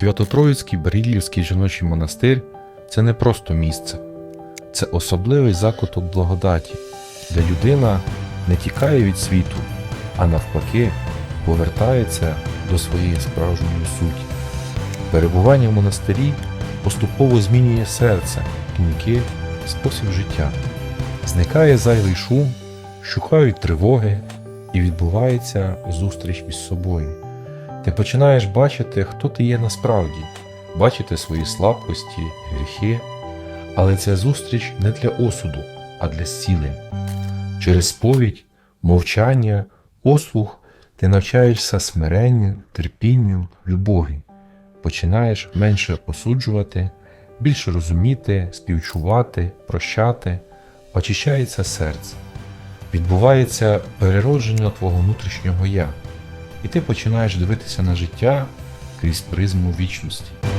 Свято-Троїцький Берілівський жіночий монастир це не просто місце, це особливий закуток благодаті, де людина не тікає від світу, а навпаки повертається до своєї справжньої суті. Перебування в монастирі поступово змінює серце, думки, спосіб життя. Зникає зайвий шум, шукають тривоги і відбувається зустріч із собою. Ти починаєш бачити, хто ти є насправді, бачити свої слабкості, гріхи, але ця зустріч не для осуду, а для зцілення. Через сповідь, мовчання, послух ти навчаєшся смиренню, терпінню, любові, починаєш менше осуджувати, більше розуміти, співчувати, прощати, очищається серце, відбувається переродження твого внутрішнього я і ти починаєш дивитися на життя крізь призму вічності.